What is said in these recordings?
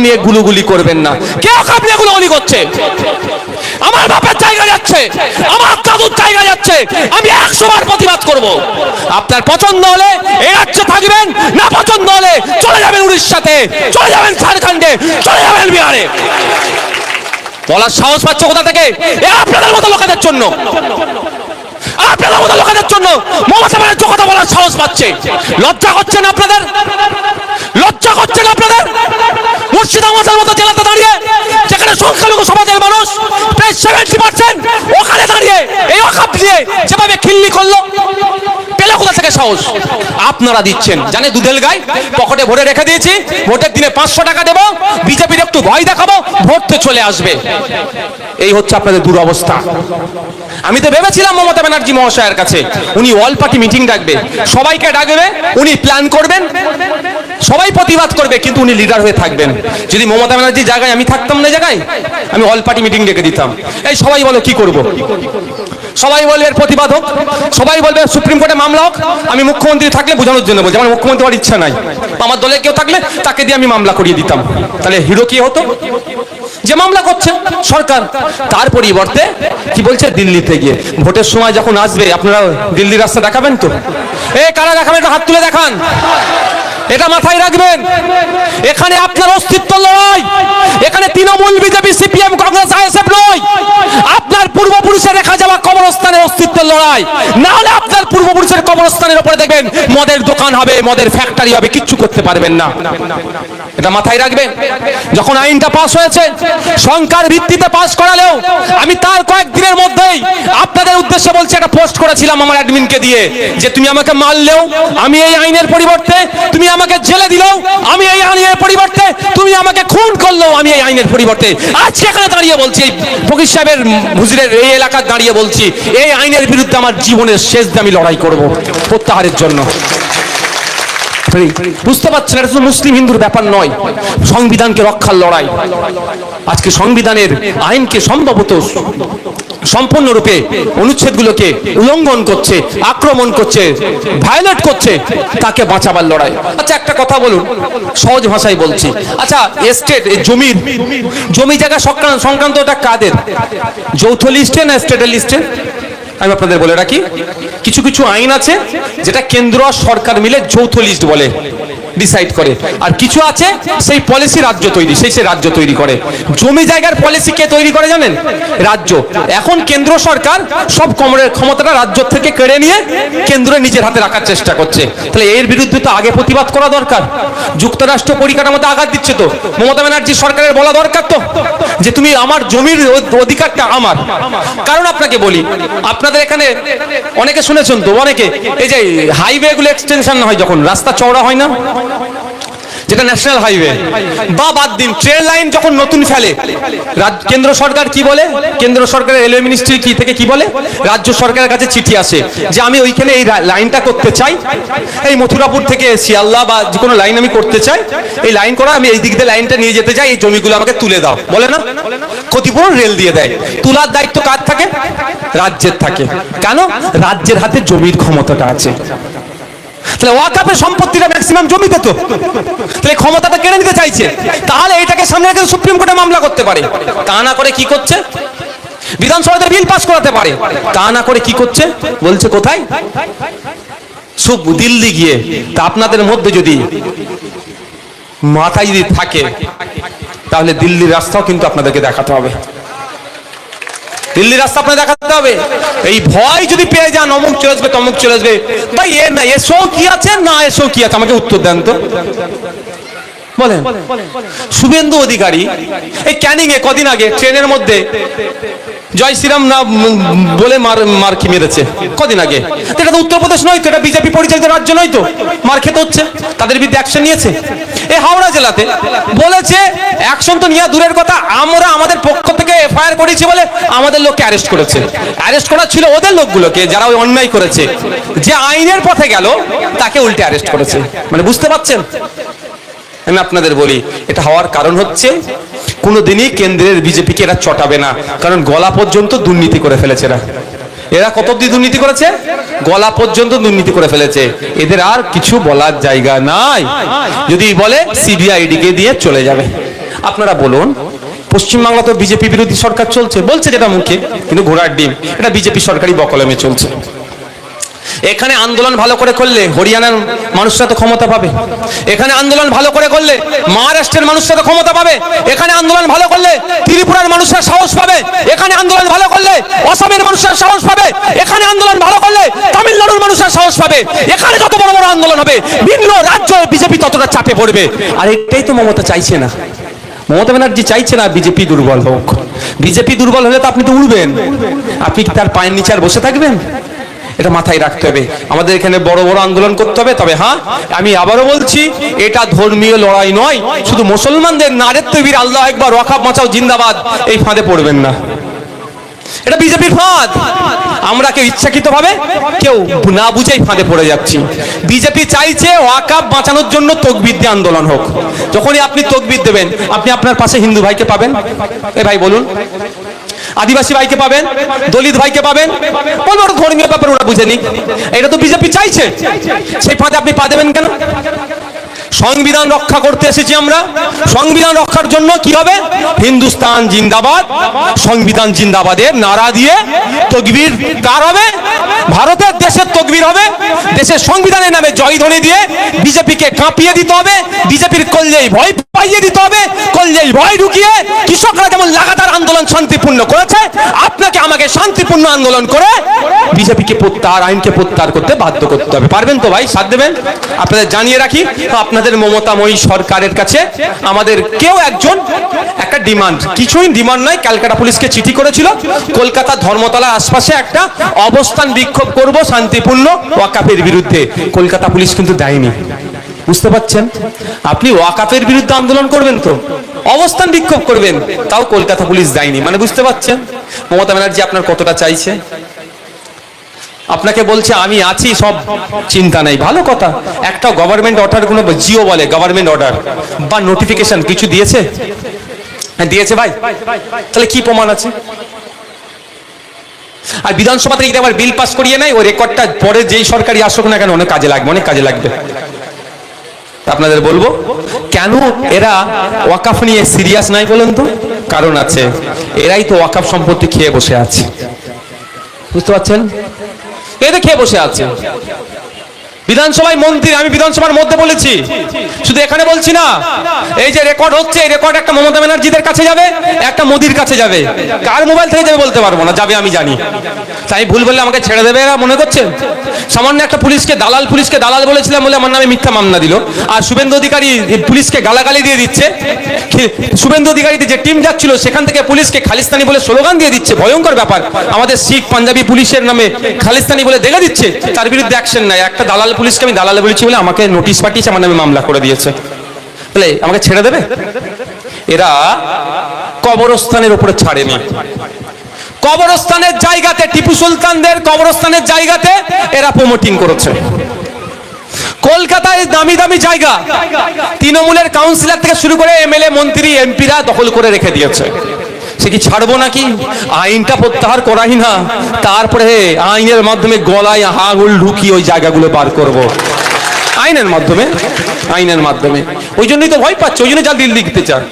নিয়ে গুলুগুলি করবেন না। কেউ কাপ নিয়ে গুলুগুলি করছে। আমার বাপের জায়গা যাচ্ছে। আমার দাদুর জায়গা যাচ্ছে। আমি একশো বার প্রতিবাদ করব। আপনার পছন্দ হলে এই রাজ্যে থাকবেন, না পছন্দ হলে চলে যাবেন উড়িষ্যাতে, চলে যাবেন ঝাড়খণ্ডে, চলে যাবেন বিহারে। বলার সাহস পাচ্ছে কোথা থেকে? এ আপনাদের মতো লোকেদের জন্য। আপনাদের মতো লোকেদের জন্য মমতা ব্যানার্জি কথা বলার সাহস পাচ্ছে। লজ্জা করছেন আপনাদের? লজ্জা করছেন আপনাদের? মুর্শিদাবাদের মতো জেলাতে দাঁড়িয়ে, যেখানে সংখ্যালঘু সমাজের মানুষ প্রায় সেভেন্টি পার্সেন্ট ওখানে দাঁড়িয়ে এই অকাপ দিয়ে যেভাবে খিল্লি করল কোথা থেকে সাহস। আপনারা দিচ্ছেন। জানে দুধেল গাই? পকেটে ভরে রেখে দিয়েছি। ভোটের দিনে পাঁচশো টাকা দেবো। বিজেপির একটু ভয় দেখাবো। ভোট তো চলে আসবে। এই হচ্ছে আপনাদের দুরবস্থা। আমি তো ভেবেছিলাম মমতা ব্যানার্জি মহাশয়ের কাছে। উনি অল পার্টি মিটিং ডাকবে। সবাইকে ডাকবে। উনি প্ল্যান করবেন। সবাই প্রতিবাদ করবে, কিন্তু উনি লিডার হয়ে থাকবেন। যদি মমতা ব্যানার্জির জায়গায় আমি থাকতাম না জায়গায়, আমি অল পার্টি মিটিং ডেকে দিতাম। এই সবাই বলো, কি করব? সবাই বলবে এর প্রতিবাদ হোক, সবাই বলবে সুপ্রিম কোর্টে মামলা হোক, আমি মুখ্যমন্ত্রী থাকলে বোঝানোর জন্য বলছি। আমার মুখ্যমন্ত্রী হওয়ার ইচ্ছা নাই। আমার দলে কেউ থাকলে তাকে দিয়ে আমি মামলা করিয়ে দিতাম। তাহলে হিরো কি হতো? যে মামলা করছে সরকার, তার পরিবর্তে কি বলছে দিল্লিতে গিয়ে? ভোটের সময় যখন আসবে, আপনারা দিল্লির রাস্তা দেখাবেন তো? এ, কারা দেখাবেন হাত তুলে দেখান। এটা মাথায় রাখবেন। এখানে আপনার অস্তিত্ব লড়াই। এখানে Trinamool, BJP, CPM, Congress, ISF নয়। আপনার পূর্বপুরুষের রেখা যাওয়া কবরস্থানের অস্তিত্বের লড়াই। না হলে আপনার পূর্বপুরুষের কবরস্থানের উপরে দেখবেন, মদের দোকান হবে, মদের ফ্যাক্টরি হবে, কিচ্ছু করতে পারবেন না। এটা মাথায় রাখবেন। যখন আইনটা পাস হয়েছে, সংখ্যার ভিত্তিতে পাস করালেও, আমি তার কয়েকদিনের মধ্যেই আপনাদের উদ্দেশ্যে বলছি, একটা পোস্ট করেছিলাম আমার অ্যাডমিনকে দিয়ে, যে তুমি আমাকে মারলেও, আমি এই আইনের পরিবর্তে, তুমি আমাকে জেলে দিলেও আমি এই আইনের পরিবর্তে, তুমি আমাকে খুন করল, আমি এই আইনের পরিবর্তে। আজকে এখানে দাঁড়িয়ে বলছি, ফকির সাহেবের হুজুরের এই এলাকায় দাঁড়িয়ে বলছি, এই আইনের বিরুদ্ধে আমার জীবনের শেষ দামি লড়াই করব প্রত্যাহারের জন্য। বুঝতে পারছেন, এটা শুধু মুসলিম হিন্দুর ব্যাপার নয়। সংবিধানকে রক্ষার লড়াই। আজকে সংবিধানের আইনকে সম্ভবত সম্পূর্ণরূপে অনুচ্ছেদগুলোকে উল্লঙ্ঘন করছে, আক্রমণ করছে ভায়োলেট করছে, তাকে বাঁচাবার লড়াই। আচ্ছা একটা কথা বলুন, সহজ ভাষায় বলছি। আচ্ছা এস্টেট জমির, জমি জায়গা সংক্রান্ত সংক্রান্ত ওটা কাদের? যৌথ লিস্টে না স্টেটের লিস্টে আমি আপনাদের বলে রাখি, কিছু কিছু আইন আছে যেটা কেন্দ্র সরকার মিলে যৌথ লিস্ট বলে। ডিসাইড করে। আর কিছু আছে? সেই পলিসি রাজ্য তৈরি, সেই সেই রাজ্য তৈরি করে। জমি জায়গার পলিসি কে তৈরি করে জানেন? রাজ্য। এখন কেন্দ্র সরকার সব ক্ষমতাটা রাজ্য থেকে কেড়ে নিয়ে কেন্দ্র নিজের হাতে রাখার চেষ্টা করছে। তাহলে এর বিরুদ্ধে তো আগে প্রতিবাদ করা দরকার। যুক্তরাষ্ট্র পরিকাঠামোতে আঘাত দিচ্ছে তো। মমতা ব্যানার্জি সরকারের বলা দরকার তো। যে তুমি আমার জমির অধিকারটা আমার। কারণ আপনাকে বলি, আপনাদের এখানে অনেকে শুনেছেন তো, অনেকে। এই যে হাইওয়ে গুলো এক্সটেনশন হয় যখন, রাস্তা চওড়া হয় না? যেটা ন্যাশনাল হাইওয়ে বা বাদ দিন ট্রেন লাইন যখন নতুন ফেলে কেন্দ্র সরকার কি বলে? কেন্দ্র সরকারের রেলওয়ে মিনিস্ট্রি কি থেকে কি বলে? রাজ্য সরকারের কাছে চিঠি আসে যে, আমি ওইখানে এই লাইনটা করতে চাই। এই মথুরাপুর থেকে শিয়ালদা বা যে কোনো লাইন আমি করতে চাই। এই লাইন করা, আমি এই দিক দিয়ে লাইনটা নিয়ে যেতে চাই। এই জমিগুলো আমাকে তুলে দাও। বলে না? ক্ষতিপূরণ রেল দিয়ে দেয়। তুলার দায়িত্ব কার থাকে? রাজ্যের থাকে। কেন? রাজ্যের হাতে জমির ক্ষমতাটা আছে। তাহলে ওয়াকাপের সম্পত্তিটা ম্যাক্সিমাম জমিতে তো। তাহলে ক্ষমতাটা কেড়ে নিতে চাইছে। তাহলে এটাকে সামনে রেখে সুপ্রিম কোর্টে মামলা করতে পারে। তা না করে কি করছে? বিধানসভাতে বিল পাস করাতে পারে। তা না করে কি করছে? বলছে, কোথায়? দিল্লি গিয়ে, তা আপনাদের মধ্যে যদি মাথায় যদি থাকে, তাহলে দিল্লির রাস্তাও কিন্তু আপনাদেরকে দেখাতে হবে। দিল্লির রাস্তা আপনার দেখাতে হবে। এই ভয় যদি পেয়ে যান, অমুক চলে আসবে, তমুক চলে আসবে। ভাই এ না, এসো কি আছে, না এসো কি আছে, আমাকে উত্তর দেন তো। বলেন, শুভেন্দু অধিকারী, এই ক্যানিং এ কদিন আগে, ট্রেনের মধ্যে জয় শ্রীরাম না বলে মার মার কি মেরেছে। কদিন আগে। এটা তো উত্তরপ্রদেশ নয় তো, এটা বিজেপি পরিচালিত রাজ্য নয় তো। মার খেতে হচ্ছে, তাদের বিরুদ্ধে অ্যাকশন নিয়েছে। এই হাওড়া জেলাতে বলেছে অ্যাকশন তো নিয়ে দূরের কথা, আমরা আমাদের পক্ষ থেকে এফআইআর করেছি বলে আমাদের লোককে অ্যারেস্ট করেছে। অ্যারেস্ট করা ছিল ওদের লোকগুলোকে, যারা ওই অন্যায় করেছে। যে আইনের পথে গেল, তাকে উল্টে অ্যারেস্ট করেছে। মানে বুঝতে পারছেন? আমি আপনাদের বলি, এটা হওয়ার কারণ হচ্ছে কোনোদিনই কেন্দ্রের বিজেপিকে এরা চটাবে না। কারণ গলা পর্যন্ত দুর্নীতি করে ফেলেছে এরা। এরা কত অব্দি দুর্নীতি করেছে? গলা পর্যন্ত দুর্নীতি করে ফেলেছে। এদের আর কিছু বলার জায়গা নাই। যদি বলে সিবিআইডি কে দিয়ে চলে যাবে। আপনারা বলুন পশ্চিমবাংলা তো বিজেপি বিরোধী সরকার চলছে। বলছে যেটা মুখে, কিন্তু ঘোড়ার ডিম। এটা বিজেপি সরকারি বকলমে চলছে। এখানে আন্দোলন ভালো করে করলে হরিয়ানার মানুষরা তো ক্ষমতা পাবে। এখানে আন্দোলন ভালো করে করলে মহারাষ্ট্রের মানুষরা তো ক্ষমতা পাবে। এখানে আন্দোলন ভালো করলে ত্রিপুরার মানুষরা সাহস পাবে। এখানে আন্দোলন ভালো করলে অসমের মানুষরা সাহস পাবে। এখানে আন্দোলন ভালো করলে তামিলনাড়ুর মানুষরা সাহস পাবে। এখানে যত বড় বড় আন্দোলন হবে, ভিন্ন রাজ্য বিজেপি ততটা চাপে পড়বে। আর এটাই তো মমতা চাইছে না। মমতা ব্যানার্জি চাইছে না বিজেপি দুর্বল হোক। বিজেপি দুর্বল হলে তো আপনি তো উড়বেন। আপনি কি তার পায়ের নিচে আর বসে থাকবেন? এটা মাথায় রাখতে হবে। আমাদের এখানে বড় বড় আন্দোলন করতে হবে, তবে হ্যাঁ আমি আবারও বলছি, এটা ধর্মীয় লড়াই নয়, শুধু মুসলমানদের নারের তৈরির আল্লাহ একবার ওয়াকাব বাঁচাও জিন্দাবাদ, এই ফাঁদে পড়বেন না। এটা বিজেপির ফাঁদ। আমরা কেউ ইচ্ছাকৃত ভাবে কেউ না বুঝেই ফাঁদে পড়ে যাচ্ছি। বিজেপি চাইছে ওয়াকাব বাঁচানোর জন্য তকবির আন্দোলন হোক। যখনই আপনি তকবির দেবেন, আপনি আপনার পাশে হিন্দু ভাইকে পাবেন। এ ভাই, বলুন। আদিবাসী ভাইকে পাবেন, দলিত ভাইকে পাবেন। বলব ধর্মীয় ব্যাপার ওরা বুঝে নিক। এটা তো বিজেপি চাইছে। সেই ফাঁদে আপনি পা দেবেন কেন? সংবিধান রক্ষা করতে এসেছি আমরা। সংবিধান রক্ষার জন্য কি হবে? হিন্দুস্তান জিন্দাবাদ। সংবিধান জিন্দাবাদের নারা দিয়ে তগবির কার হবে? ভারতের দেশের তকবির হবে, দেশের সংবিধানের নামে জয়ধ্বনি দিয়ে বিজেপিকে কাঁপিয়ে দিতে হবে, বিজেপির কল্যাই ভয় পাইয়ে দিতে হবে কল্যাই ভয় ঢুকিয়ে কৃষকরা যেমন লাগাতার আন্দোলন শান্তিপূর্ণ করেছে, আপনাকে আমাকে শান্তিপূর্ণ আন্দোলন করে বিজেপিকে প্রত্যাহার, আইনকে প্রত্যাহার করতে বাধ্য করতে হবে। পারবেন তো ভাই, সাথ দেবেন? আপনাদের জানিয়ে রাখি, আপনাদের মমতাময়ী সরকারের কাছে আমাদের কেউ একজন একটা ডিমান্ড, কিছুই ডিমান্ড নয়, ক্যালকাটা পুলিশকে চিঠি করেছিল, কলকাতা ধর্মতলার আশপাশে একটা অবস্থান বিক্ষোভ করব শান্তিপূর্ণ ওয়াকাফের বিরুদ্ধে। কলকাতা পুলিশ কিন্তু দেয়নি। বুঝতে পাচ্ছেন আপনি ওয়াকাফের বিরুদ্ধে আন্দোলন করবেন তো? অবস্থান বিক্ষোভ করবেন, তাও কলকাতা পুলিশ দেয়নি। মানে বুঝতে পাচ্ছেন মমতা ব্যানার্জি আপনার কতটা চাইছে? আপনাকে বলছে, আমি আছি, সব চিন্তা নাই। ভালো কথা। একটা গভর্নমেন্ট অর্ডার কোনো জিও বলে গভর্নমেন্ট অর্ডার বা নোটিফিকেশন কিছু দিয়েছে? হ্যাঁ দিয়েছে ভাই। তাহলে কি প্রমাণ আছে? আর বিধানসভা থেকে আবার বিল পাস করিয়ে নেয় ওই রেকর্ডটা পরে যেই সরকারি আসুক না কেন, অনেক কাজে লাগবে, অনেক কাজে লাগবে। আপনাদের বলব, কেন এরা ওয়াকাফ নিয়ে সিরিয়াস নাই বলেন তো? কারণ আছে, এরাই তো ওয়াকাফ সম্পত্তি খেয়ে বসে আছে। বুঝতে পারছেন? এদের খেয়ে বসে আছে। বিধানসভায় মন্ত্রী, আমি বিধানসভার মধ্যে বলেছি। শুধু এখানে বলছি না, এই যে রেকর্ড হচ্ছে, এই রেকর্ড একটা মমতা ব্যানার্জিদের কাছে যাবে, একটা মোদির কাছে যাবে। কার মোবাইল থেকে যাবে বলতে পারব না, যাবে আমি জানি। তাই ভুল বললে আমাকে ছেড়ে দেবে এরা, মনে করছেন সামান্য একটা পুলিশকে, দালাল পুলিশকে দালাল বলেছিলাম বলে আমার নামে মিথ্যা মামলা দিল। আর শুভেন্দু অধিকারী পুলিশকে গালাগালি দিয়ে দিচ্ছে। শুভেন্দু অধিকারীতে যে টিম যাচ্ছিল, সেখান থেকে পুলিশকে খালিস্তানি বলে স্লোগান দিয়ে দিচ্ছে। ভয়ঙ্কর ব্যাপার। আমাদের শিখ পাঞ্জাবি পুলিশের নামে খালিস্তানি বলে দেখে দিচ্ছে। তার বিরুদ্ধে অ্যাকশন নাই। একটা দালাল পুলিশকে আমি দালাল বলেছি বলে আমাকে নোটিশ পাঠিয়েছে, আমার নামে মামলা করে দিয়েছে। বলে, আমাকে ছেড়ে দেবে? এরা কবরস্থানের উপরে ছাড়েনি। কবরস্থানের জায়গাতে, টিপু সুলতানদের কবরস্থানের জায়গাতে এরা প্রমোটিং করেছে। কলকাতায় দামি দামি জায়গা তৃণমূলের কাউন্সিলর থেকে শুরু করে এমএলএ, মন্ত্রী, এমপিরা দখল করে রেখে দিয়েছে। সে কি ছাড়বো নাকি? আইনটা প্রত্যাহার করাই না। তারপরে আইনের মাধ্যমে গলায় হাগুল ঢুকিয়ে ওই জায়গাগুলো বার করব। আইনের মাধ্যমে আইনের মাধ্যমে। ওই জন্যই তো ভয় পাচ্ছে, ওই জন্য যা দিল্লি দিতে চান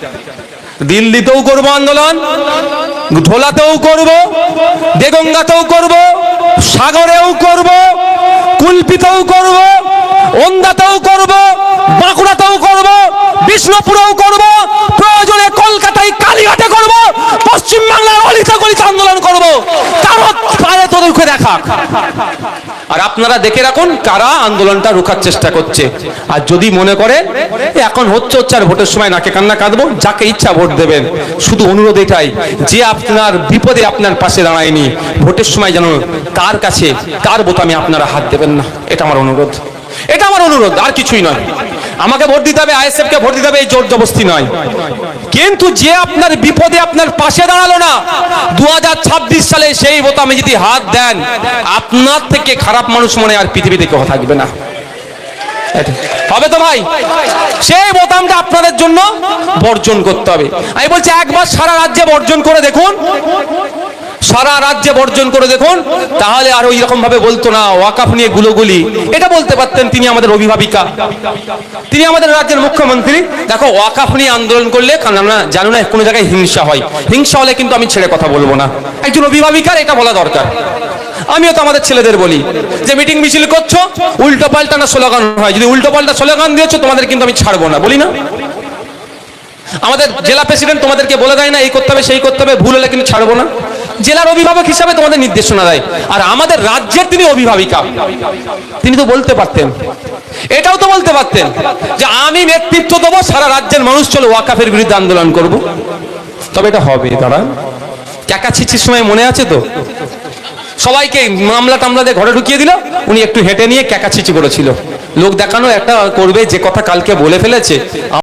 দিল্লিতেও করব আন্দোলন, ধোলাতেও করব, দেগঙ্গাতেও করব, সাগরেও করব, কুলপিতেও করব, ওন্দাতেও করব, বাঁকুড়াতেও করব, বিষ্ণুপুরেও করব, প্রয়োজনে কলকাতায় কালীঘাটে করব পশ্চিম বাংলার অলিতে গলিতে আন্দোলন করব কারও পায়ে আর আপনারা দেখে রাখুন কারা আন্দোলনটা রুখার চেষ্টা করছে। আর যদি মনে করে এখন হচ্ছে হচ্ছে আর ভোটের সময় নাকে কান্না কাঁদবো, যাকে ইচ্ছা ভোট দেবেন। শুধু অনুরোধ এটাই, যে আপনার বিপদে আপনার পাশে দাঁড়ায়নি, ভোটের সময় যেন তার কাছে, তার বোতামে আপনারা হাত দেবেন না। এটা আমার অনুরোধ। এটা আমার অনুরোধ, আর কিছুই নয়। আমাকে ভোট দিতে হবে আইএসএফ কে ভোট দিতে হবে, এই জোর জবস্তি নয়। কিন্তু যে আপনার বিপদে আপনার পাশে দাঁড়াল না দু হাজার ছাব্বিশ সালে সেই বোতামে যদি হাত দেন, আপনার থেকে খারাপ মানুষ মনে আর পৃথিবীতে কেউ থাকবে না। হবে তো ভাই? সেই বোতামটা আপনাদের জন্য বর্জন করতে হবে। আমি বলছি একবার সারা রাজ্যে বর্জন করে দেখুন। সারা রাজ্যে বর্জন করে দেখুন, তাহলে আর ওই রকম ভাবে বলতো না, ওয়াকাফ নিয়ে গুলোগুলি। এটা বলতে পারতেন তিনি আমাদের অভিভাবিকা। তিনি আমাদের রাজ্যের মুখ্যমন্ত্রী। দেখো, ওয়াকাফ নিয়ে আন্দোলন করলে জানো না, কোনো জায়গায় হিংসা হয়। হিংসা হলে কিন্তু আমি ছেড়ে কথা বলব না। একজন অভিভাবিকার এটা বলা দরকার। আমিও তো আমাদের ছেলেদের বলি, যে মিটিং মিছিল করছ, উল্টো পাল্টা না স্লোগান হয়। যদি উল্টো পাল্টা স্লোগান দিয়েছ, তোমাদের কিন্তু আমি ছাড়বো না, বলি না? আমাদের জেলা প্রেসিডেন্ট তোমাদেরকে বলে দেয় না, এই করতে হবে, সেই করতে হবে, ভুল হলে কিন্তু ছাড়বো না। জেলার অভিভাবক হিসাবে তোমাদের নির্দেশনা দেয়। আর আমাদের রাজ্যের তিনি অভিভাবিকা। তিনি তো বলতে পারতেন। এটাও তো বলতে পারতেন যে আমি নেতৃত্ব দেবো, সারা রাজ্যের মানুষ চলো ওয়াকাফের বিরুদ্ধে আন্দোলন করব। তবে এটা হবে তারা ক্যাকা ছিচির সময় মনে আছে তো? সবাইকে মামলা টামলা দিয়ে ঘরে ঢুকিয়ে দিল, উনি একটু হেঁটে নিয়ে ক্যাকাছিচি করেছিল। লোক দেখানো একটা করবে, যে কথা কালকে বলে ফেলেছে।